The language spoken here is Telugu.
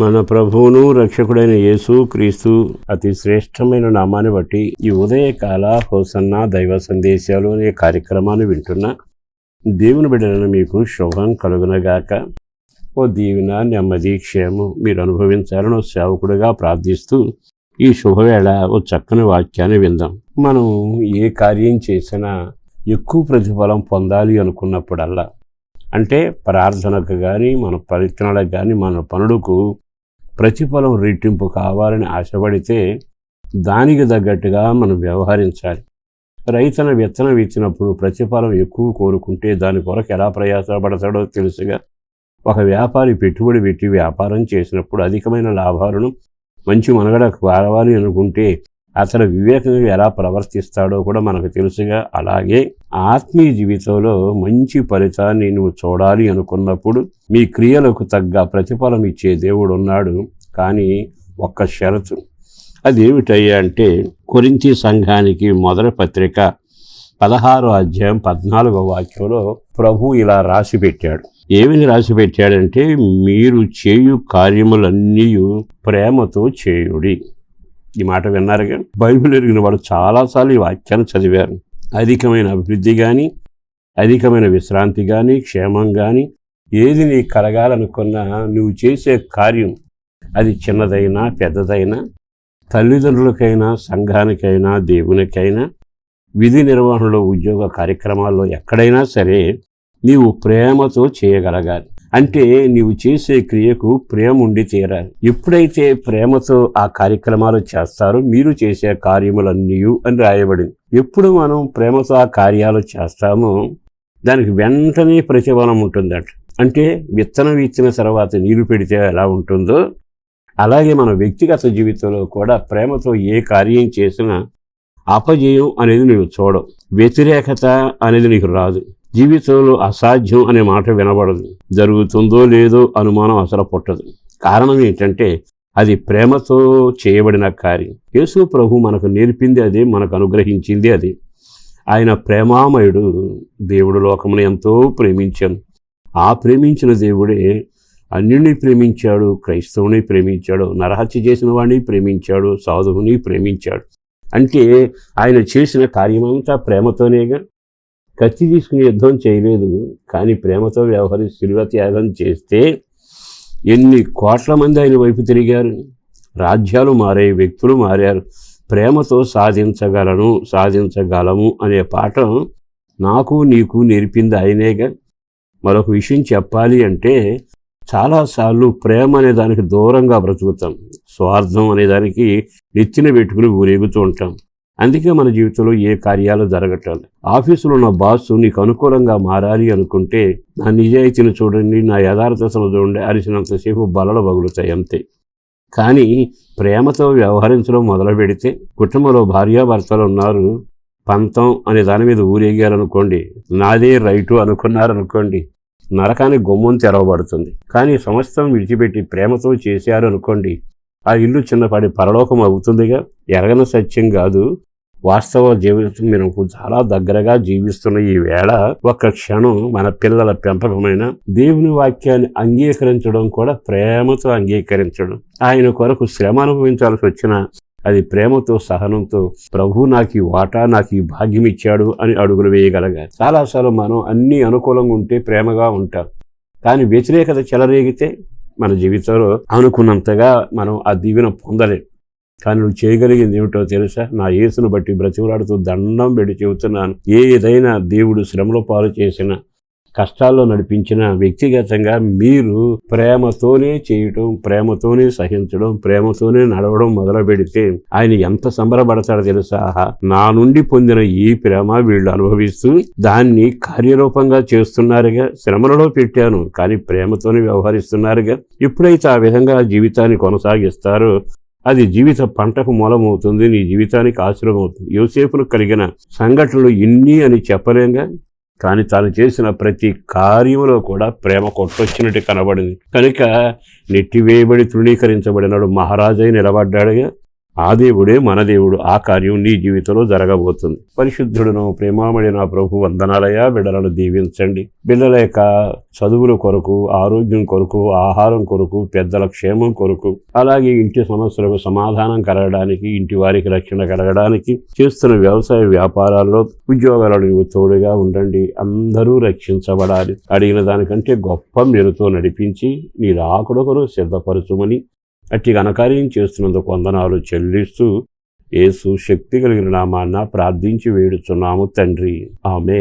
మన ప్రభువును రక్షకుడైన యేసు క్రీస్తు అతి శ్రేష్టమైన నామాన్ని బట్టి ఈ ఉదయకాల హోసన్న దైవ సందేశాలు అనే కార్యక్రమాన్ని వింటున్నా దేవుని బిడ్డలను మీకు శుభం కలుగునగాక. ఓ దీవెన నెమ్మది క్షేమం మీరు అనుభవించాలని ఓ సేవకుడిగా ప్రార్థిస్తూ ఈ శుభవేళ ఓ చక్కని వాక్యాన్ని విందాం. మనం ఏ కార్యం చేసినా ఎక్కువ ప్రతిఫలం పొందాలి అనుకున్నప్పుడల్లా అంటే ప్రార్థనకు కానీ మన ప్రయత్నాలకు కానీ మన పనులకు ప్రతిఫలం రెట్టింపు కావాలని ఆశపడితే దానికి తగ్గట్టుగా మనం వ్యవహరించాలి. రైతన విత్తనం ఇచ్చినప్పుడు ప్రతిఫలం ఎక్కువ కోరుకుంటే దాని కొరకు ఎలా ప్రయాసపడతాడో తెలుసుగా. ఒక వ్యాపారి పెట్టుబడి పెట్టి వ్యాపారం చేసినప్పుడు అధికమైన లాభాలను మంచి మనగడ కావాలి అనుకుంటే అతను వివేకంగా ఎలా ప్రవర్తిస్తాడో కూడా మనకు తెలుసుగా. అలాగే ఆత్మీయ జీవితంలో మంచి ఫలితాన్ని నువ్వు చూడాలి అనుకున్నప్పుడు మీ క్రియలకు తగ్గ ప్రతిఫలం ఇచ్చే దేవుడు ఉన్నాడు. కానీ ఒక్క షరతు. అదేమిటయ్యా అంటే కొరింతి సంఘానికి మొదటి పత్రిక పదహారో అధ్యాయం పద్నాలుగో వాక్యంలో ప్రభు ఇలా రాసి పెట్టాడు ఏమని రాసి పెట్టాడంటే మీరు చేయు కార్యములన్నీ ప్రేమతో చేయుడి. ఈ మాట విన్నారుగా బైబిల్ ఎరిగిన వాడు చాలాసార్లు ఈ వాక్యాన్ని చదివారు. అధికమైన అభివృద్ధి కానీ అధికమైన విశ్రాంతి కానీ క్షేమం కానీ ఏది నీ కలగాలనుకున్నా నువ్వు చేసే కార్యం అది చిన్నదైనా పెద్దదైనా తల్లిదండ్రులకైనా సంఘానికైనా దేవునికైనా విధి నిర్వహణలో ఉద్యోగ కార్యక్రమాల్లో ఎక్కడైనా సరే నీవు ప్రేమతో చేయగలగాలి. అంటే నీవు చేసే క్రియకు ప్రేమ ఉండి తీరాలి ఎప్పుడైతే ప్రేమతో ఆ కార్యక్రమాలు చేస్తారో మీరు చేసే కార్యములన్నీ అని రాయబడింది. ఎప్పుడు మనం ప్రేమతో ఆ కార్యాలు చేస్తామో దానికి వెంటనే ప్రతిఫలం ఉంటుందట. అంటే విత్తనం ఇచ్చిన తర్వాత నీరు పెడితే ఎలా ఉంటుందో అలాగే మన వ్యక్తిగత జీవితంలో కూడా ప్రేమతో ఏ కార్యం చేసినా అపజయం అనేది నీవు చూడవు. వ్యతిరేకత అనేది నీకు రాదు. జీవితంలో అసాధ్యం అనే మాట వినబడదు. జరుగుతుందో లేదో అనుమానం అసలు పుట్టదు. కారణం ఏంటంటే అది ప్రేమతో చేయబడిన కార్యం. యేసు ప్రభు మనకు నేర్పింది అదే మనకు అనుగ్రహించింది అది. ఆయన ప్రేమామయుడు దేవుడు లోకమును ఎంతో ప్రేమించాను ఆ ప్రేమించిన దేవుడే అన్యుని ప్రేమించాడు క్రైస్తవుని ప్రేమించాడు నరహత్య చేసిన వాడిని ప్రేమించాడు సాధువుని ప్రేమించాడు. అంటే ఆయన చేసిన కార్యమంతా ప్రేమతోనేగా కత్తి తీసుకుని యుద్ధం చేయలేదు. కానీ ప్రేమతో వ్యవహరి శిల్వ త్యాగం చేస్తే ఎన్ని కోట్ల మంది ఆయన వైపు తిరిగారు. రాజ్యాలు మారే వ్యక్తులు మారారు. ప్రేమతో సాధించగలను సాధించగలము అనే పాఠం నాకు నీకు నేర్పింది ఆయనేగా. మరొక విషయం చెప్పాలి అంటే చాలాసార్లు ప్రేమ అనే దానికి దూరంగా బ్రతుకుతాం. స్వార్థం అనే దానికి నెత్తిన పెట్టుకుని ఊరేగుతూ ఉంటాం. అందుకే మన జీవితంలో ఏ కార్యాలు జరగటం ఆఫీసులో ఉన్న బాస్ నీకు అనుకూలంగా మారాలి అనుకుంటే నా నిజాయితీని చూడండి నా యథార్థతను చూడండి అరిసినంతసేపు బలలు పగులుతాయి అంతే. కానీ ప్రేమతో వ్యవహరించడం మొదలు పెడితే కుటుంబంలో భార్యాభర్తలు ఉన్నారు పంతం అనే దాని మీద ఊరేగారనుకోండి నాదే రైటు అనుకున్నారనుకోండి నరకానికి గుమ్మం తెరవబడుతుంది. కానీ సమస్తం విడిచిపెట్టి ప్రేమతో చేశారు అనుకోండి ఆ ఇల్లు చిన్నపాటి పరలోకం అవుతుందిగా ఎరగన సత్యం కాదు. వాస్తవ జీవితం మనకు చాలా దగ్గరగా జీవిస్తున్న ఈ వేళ ఒక క్షణం మన పిల్లల పెంపకమైన దేవుని వాక్యాన్ని అంగీకరించడం కూడా ప్రేమతో అంగీకరించడం. ఆయన కొరకు శ్రమ అనుభవించాల్సి వచ్చిన అది ప్రేమతో సహనంతో ప్రభు నాకు ఈ వాటా నాకు ఈ భాగ్యం ఇచ్చాడు అని అడుగులు వేయగలగాలి. చాలాసార్లు మనం అన్ని అనుకూలంగా ఉంటే ప్రేమగా ఉంటాం. కానీ వ్యతిరేకత చెలరేగితే మన జీవితంలో అనుకున్నంతగా మనం ఆ దీవెన పొందలేం. కానీ నువ్వు చేయగలిగింది ఏమిటో తెలుసా? నా యేసును బట్టి బ్రతిమలాడుతూ దండం పెట్టి చెబుతున్నాను. ఏదైనా దేవుడు శ్రమలో పాలు చేసిన కష్టాల్లో నడిపించిన వ్యక్తిగతంగా మీరు ప్రేమతోనే చేయటం ప్రేమతోనే సహించడం ప్రేమతోనే నడవడం మొదలు పెడితే ఆయన ఎంత సంబరపడతాడో తెలుసా? నా నుండి పొందిన ఈ ప్రేమ వీళ్ళు అనుభవిస్తూ దాన్ని కార్యరూపంగా చేస్తున్నారుగా. శ్రమలలో పెట్టాను కానీ ప్రేమతోనే వ్యవహరిస్తున్నారుగా. ఎప్పుడైతే ఆ విధంగా జీవితాన్ని కొనసాగిస్తారో అది జీవిత పంటకు మూలమవుతుంది నీ జీవితానికి ఆశ్రమం అవుతుంది యోసేపును కలిగిన సంఘటనలు ఇన్ని అని చెప్పలేంగా కానీ తాను చేసిన ప్రతి కార్యంలో కూడా ప్రేమ కొట్టొచ్చినట్టు కనబడింది. కనుక నెట్టివేయబడి తృణీకరించబడినాడు మహారాజై నిలబడ్డాడుగా. ఆ దేవుడే మన దేవుడు. ఆ కార్యం నీ జీవితంలో జరగబోతుంది. పరిశుద్ధుడును ప్రేమామడి నా ప్రభు వందనాలయ బిడ్డలను దీవించండి. బిడ్డల యొక్క చదువుల కొరకు ఆరోగ్యం కొరకు ఆహారం కొరకు పెద్దల క్షేమం కొరకు అలాగే ఇంటి సమస్యలకు సమాధానం కలగడానికి ఇంటి వారికి రక్షణ కలగడానికి చేస్తున్న వ్యవసాయ వ్యాపారాల్లో ఉద్యోగాలను తోడుగా ఉండండి. అందరూ రక్షించబడాలి. అడిగిన దానికంటే గొప్ప మెరుతో నడిపించి నీ రాకుడొకరు సిద్ధపరచుమని అట్టి ఘనకార్యం చేస్తున్నందుకు వందనాలు చెల్లిస్తూ యేసు శక్తి కలిగిన నామాన్న ప్రార్థించి వేడుచున్నాము తండ్రి. ఆమె